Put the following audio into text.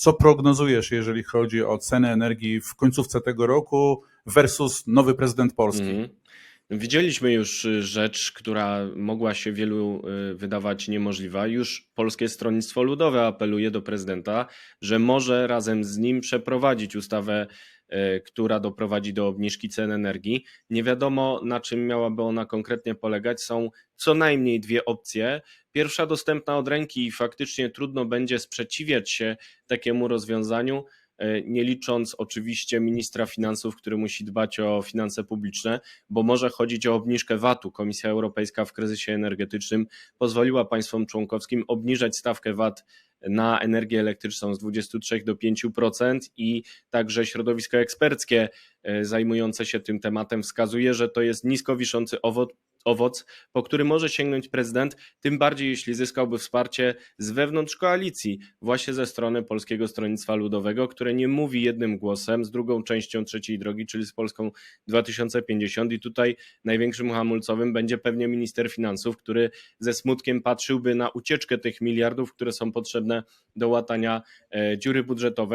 Co prognozujesz, jeżeli chodzi o cenę energii w końcówce tego roku versus nowy prezydent Polski? Mhm. Widzieliśmy już y, rzecz, która mogła się wielu y, wydawać niemożliwa. Już Polskie Stronnictwo Ludowe apeluje do prezydenta, że może razem z nim przeprowadzić ustawę, która doprowadzi do obniżki cen energii. Nie wiadomo, na czym miałaby ona konkretnie polegać. Są co najmniej dwie opcje. Pierwsza dostępna od ręki i faktycznie trudno będzie sprzeciwiać się takiemu rozwiązaniu e, nie licząc oczywiście ministra finansów, który musi dbać o finanse publiczne, bo może chodzić o obniżkę VAT-u. Komisja Europejska w kryzysie energetycznym pozwoliła państwom członkowskim obniżać stawkę VAT na energię elektryczną z 23 do 5% i także środowisko eksperckie e, zajmujące się tym tematem wskazuje, że to jest nisko wiszący owoc, owoc, po który może sięgnąć prezydent, tym bardziej jeśli zyskałby wsparcie z wewnątrz koalicji, właśnie ze strony Polskiego Stronnictwa Ludowego, które nie mówi jednym głosem z drugą częścią trzeciej drogi, czyli z Polską 2050 i tutaj największym hamulcowym będzie pewnie minister finansów, który ze smutkiem patrzyłby na ucieczkę tych miliardów, które są potrzebne do łatania e, dziury budżetowej.